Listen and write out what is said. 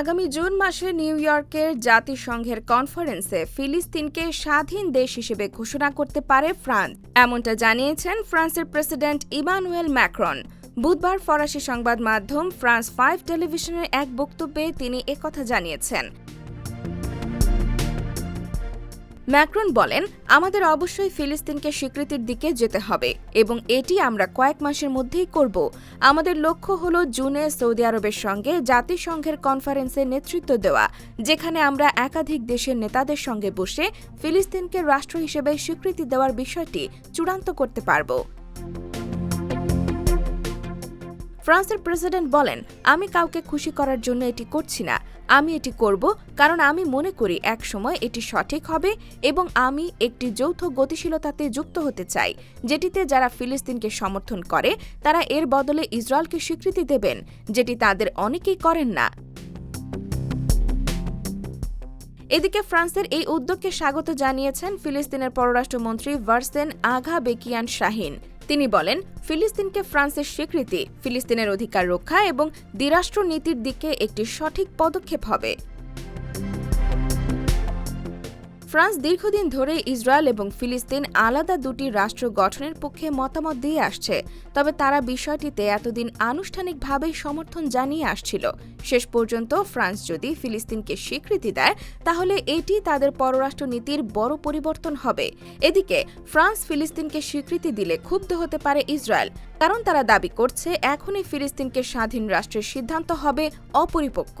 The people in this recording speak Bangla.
আগামী জুন মাসে নিউ ইয়র্কের জাতিসংঘের কনফারেন্সে ফিলিস্তিনকে স্বাধীন দেশ হিসেবে ঘোষণা করতে পারে ফ্রান্স। এমনটা জানিয়েছেন ফ্রান্সের প্রেসিডেন্ট ইমানুয়েল ম্যাক্রন। বুধবার ফরাসি সংবাদ মাধ্যম ফ্রান্স ফাইভ টেলিভিশনের এক বক্তব্যে তিনি একথা জানিয়েছেন। ম্যাক্রন বলেন, আমাদের অবশ্যই ফিলিস্তিনকে স্বীকৃতির দিকে যেতে হবে এবং এটি আমরা কয়েক মাসের মধ্যেই করব। আমাদের লক্ষ্য হল জুনে সৌদি আরবের সঙ্গে জাতিসংঘের কনফারেন্সে নেতৃত্ব দেওয়া, যেখানে আমরা একাধিক দেশের নেতাদের সঙ্গে বসে ফিলিস্তিনকে রাষ্ট্র হিসেবে স্বীকৃতি দেওয়ার বিষয়টি চূড়ান্ত করতে পারব। ফ্রান্সের প্রেসিডেন্ট বলেন, আমি কাউকে খুশি করার জন্য এটি করছি না। আমি এটি করব কারণ আমি মনে করি এক সময় এটি সঠিক হবে এবং আমি একটি যৌথ গতিশীলতাতে যুক্ত হতে চাই, যেটিতে যারা ফিলিস্তিনকে সমর্থন করে, তারা এর বদলে ইসরায়েলকে স্বীকৃতি দেবেন, যেটি তাদের অনেকেই করেন না। এদিকে ফ্রান্সের এই উদ্যোগকে স্বাগত জানিয়েছেন ফিলিস্তিনের পররাষ্ট্রমন্ত্রী ভার্সেন আঘা বেকিয়ান শাহিন। তিনি বলেন, ফিলিস্তিনকে ফ্রান্সের স্বীকৃতি, ফিলিস্তিনের অধিকার রক্ষা এবং দ্বিরাষ্ট্র নীতির দিকে একটি সঠিক পদক্ষেপ হবে। ফ্রান্স দীর্ঘদিন ধরে ইসরায়েল এবং ফিলিস্তিন আলাদা দুটি রাষ্ট্র গঠনের পক্ষে মতামত দিয়ে আসছে, তবে তারা বিষয়টিতে এতদিন আনুষ্ঠানিকভাবে সমর্থন জানিয়ে আসছিল। শেষ পর্যন্ত ফ্রান্স যদি ফিলিস্তিনকে স্বীকৃতি দেয়, তাহলে এটি তাদের পররাষ্ট্র নীতির বড় পরিবর্তন হবে। এদিকে, ফ্রান্স ফিলিস্তিনকে স্বীকৃতি দিলে ক্ষুব্ধ হতে পারে ইসরায়েল, কারণ তারা দাবি করছে এখনই ফিলিস্তিনকে স্বাধীন রাষ্ট্রের সিদ্ধান্ত হবে অপরিপক্ক।